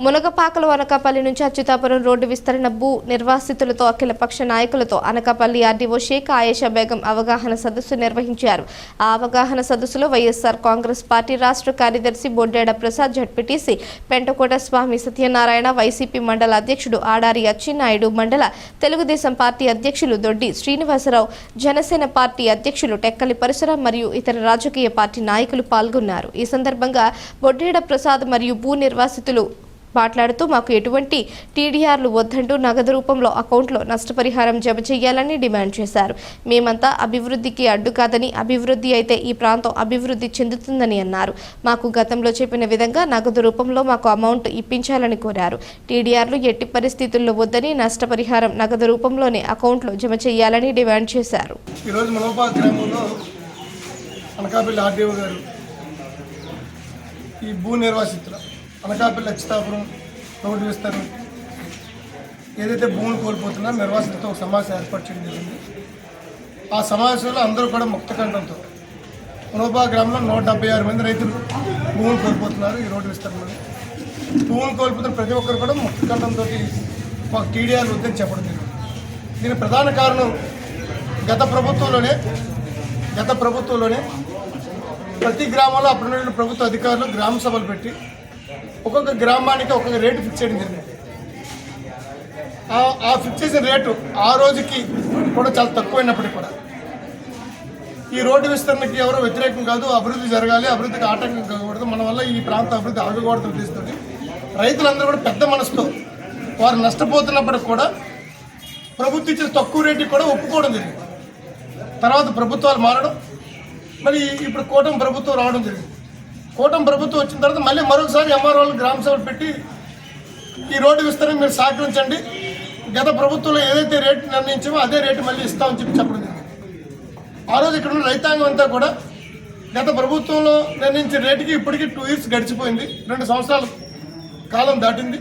మునగపాకలు అనకాపల్లి నుంచి అచ్యుతాపురం రోడ్డు విస్తరణ భూ నిర్వాసితులతో అఖిలపక్ష నాయకులతో అనకాపల్లి ఆర్డీఓ షేక్ ఆయేషా బేగం అవగాహన సదస్సు నిర్వహించారు. ఆ అవగాహన సదస్సులో వైఎస్ఆర్ కాంగ్రెస్ పార్టీ రాష్ట్ర కార్యదర్శి బొడ్డేడ ప్రసాద్ జడ్పీటీసీ పెంటకోట స్వామి సత్యనారాయణ వైసీపీ మండల అధ్యక్షుడు ఆడారి అచ్చెన్నాయుడు మండల తెలుగుదేశం పార్టీ అధ్యక్షులు దొడ్డి శ్రీనివాసరావు జనసేన పార్టీ అధ్యక్షులు టెక్కలి పరశురాం మరియు ఇతర రాజకీయ పార్టీ నాయకులు పాల్గొన్నారు. ఈ సందర్భంగా బొడ్డేడ ప్రసాద్ మరియు భూ నిర్వాసితులు మాట్లాడుతూ మాకు ఎటువంటి టీడీఆర్లు వద్దంటూ నగదు రూపంలో అకౌంట్లో నష్టపరిహారం జమ చేయాలని డిమాండ్ చేశారు. మేమంతా అభివృద్ధికి అడ్డు కాదని అభివృద్ధి అయితే ఈ ప్రాంతం అభివృద్ధి చెందుతుందని అన్నారు. మాకు గతంలో చెప్పిన విధంగా నగదు రూపంలో మాకు అమౌంట్ ఇప్పించాలని కోరారు. టీడీఆర్లు ఎట్టి పరిస్థితుల్లో వద్దని నష్టపరిహారం నగదు రూపంలోనే అకౌంట్లో జమ చేయాలని డిమాండ్ చేశారు. ఈరోజు గ్రామంలో అనకాపల్లి ఆర్డీఓ గారు ఈ భూ నిర్వాసితుల అనకాపల్లి అచ్యుతాపురం రోడ్డు విస్తరణ ఏదైతే భూములు కోల్పోతున్నా నిర్వాసితులతో ఒక సమావేశం ఏర్పాటు చేయడం జరిగింది. ఆ సమావేశంలో అందరూ కూడా ముక్తకంఠంతో మనోపా గ్రామంలో నూట డెబ్బై ఆరు మంది రైతులు భూములు కోల్పోతున్నారు ఈ రోడ్డు విస్తరణలో. భూములు కోల్పోతున్న ప్రతి ఒక్కరు కూడా ముక్తకంఠంతో మాకు టీడీఆర్ వద్దని చెప్పడం జరిగింది. దీని ప్రధాన కారణం గత ప్రభుత్వంలోనే గత ప్రభుత్వంలోనే ప్రతి గ్రామంలో అప్పుడు ప్రభుత్వ అధికారులు గ్రామ సభలు పెట్టి ఒక్కొక్క గ్రామానికి ఒక్కొక్క రేటు ఫిక్స్ చేయడం జరిగింది. ఆ- ఫిక్స్ చేసిన రేటు ఆ రోజుకి కూడా చాలా తక్కువైనప్పటికీ కూడా. ఈ రోడ్డు విస్తరణకి ఎవరు వ్యతిరేకం కాదు అభివృద్ధి జరగాలి అభివృద్ధికి ఆటంకం కాకూడదు మన వల్ల ఈ ప్రాంత అభివృద్ధి ఆగకూడదు ఉద్దేశిస్తుంది రైతులందరూ కూడా పెద్ద మనసుతో వారు నష్టపోతున్నప్పటికి కూడా ప్రభుత్వం ఇచ్చిన తక్కువ రేటుకి కూడా ఒప్పుకోవడం జరిగింది. తర్వాత ప్రభుత్వాలు మారడం మరి ఇప్పుడు కూటమి ప్రభుత్వం రావడం జరిగింది. కూటమి ప్రభుత్వం వచ్చిన తర్వాత మళ్ళీ మరొకసారి ఎంఆర్ఓలు గ్రామ సభలు పెట్టి ఈ రోడ్డు విస్తరణ మీరు సహకరించండి. గత ప్రభుత్వంలో ఏదైతే రేటు నిర్ణయించామో అదే రేటు మళ్ళీ ఇస్తామని చెప్పి చెప్పడం ఆ రోజు ఇక్కడ ఉన్న రైతాంగం అంతా కూడా గత ప్రభుత్వంలో నిర్ణయించిన రేటుకి ఇప్పటికీ టూ ఇయర్స్ గడిచిపోయింది. రెండు సంవత్సరాల కాలం దాటింది.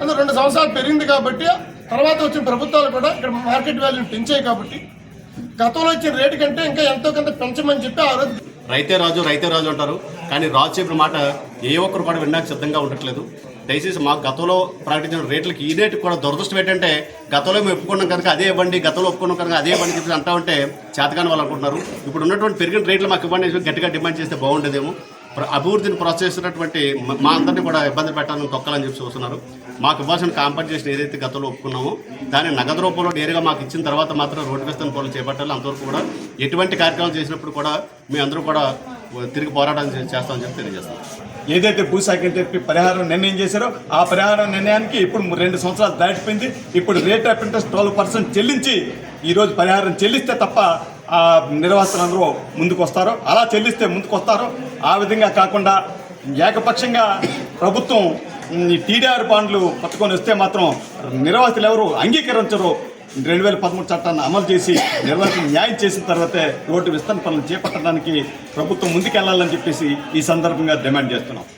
అందులో రెండు సంవత్సరాలు పెరిగింది కాబట్టి తర్వాత వచ్చిన ప్రభుత్వాలు కూడా ఇక్కడ మార్కెట్ వాల్యూని పెంచాయి కాబట్టి గతంలో ఇచ్చిన రేటు కంటే ఇంకా ఎంతో కొంత పెంచమని చెప్పి ఆ రోజు రైతే రాజు రైతే రాజు అంటారు. కానీ రాజు చెప్పిన మాట ఏ ఒక్కరు కూడా వినడానికి సిద్ధంగా ఉండట్లేదు. దయచేసి మా గతంలో ప్రకటించిన రేట్లకి ఈ రేటు కూడా దురదృష్టం ఏంటంటే గతంలో మేము ఒప్పుకున్నాం కనుక అదే ఇవ్వండి గతంలో ఒప్పుకున్నాం కనుక అదే ఇవ్వండి చెప్పి అంటా ఉంటే చేతకాని వాళ్ళు అనుకుంటున్నారు. ఇప్పుడు ఉన్నటువంటి పెరిగిన రేట్లు మాకు ఇవ్వండి గట్టిగా డిమాండ్ చేస్తే బాగుండేదేమో. ప్ర- అభివృద్ధిని ప్రోత్సహిస్తున్నటువంటి మా అందరినీ కూడా ఇబ్బంది పెట్టాలని తొక్కాలని చెప్పి చూస్తున్నారు మాకు ఇవ్వాల్సిన కాంపన్సేషన్ ఏదైతే గతంలో ఒప్పుకున్నామో దాన్ని నగదు రూపంలో నేరుగా మాకు ఇచ్చిన తర్వాత మాత్రం రోడ్డు విస్తరణ పనులు చేపట్టాలి అంతవరకు కూడా ఎటువంటి కార్యక్రమాలు చేసినప్పుడు కూడా మీ అందరూ కూడా తిరిగి పోరాటం చేస్తామని చెప్పి తెలియజేస్తాం. ఏదైతే భూశాఖ చెప్పి పరిహారం నిర్ణయం చేశారో ఆ పరిహారం నిర్ణయానికి ఇప్పుడు రెండు సంవత్సరాలు దాటిపోయింది. ఇప్పుడు rate of interest twelve percent చెల్లించి ఈరోజు పరిహారం చెల్లిస్తే తప్ప ఆ నిర్వాసితులందరూ ముందుకు వస్తారు అలా చెల్లిస్తే ముందుకు వస్తారు ఆ విధంగా కాకుండా ఏకపక్షంగా ప్రభుత్వం ఈ టీడీఆర్ బాండ్లు పట్టుకొని వస్తే మాత్రం నిర్వాసితులు ఎవరు అంగీకరించరు. రెండు వేల పదమూడు చట్టాన్ని అమలు చేసి నిర్వాసితులు న్యాయం చేసిన తర్వాతే రోడ్డు విస్తరణ పనులు చేపట్టడానికి ప్రభుత్వం ముందుకెళ్ళాలని చెప్పేసి ఈ సందర్భంగా డిమాండ్ చేస్తున్నాం.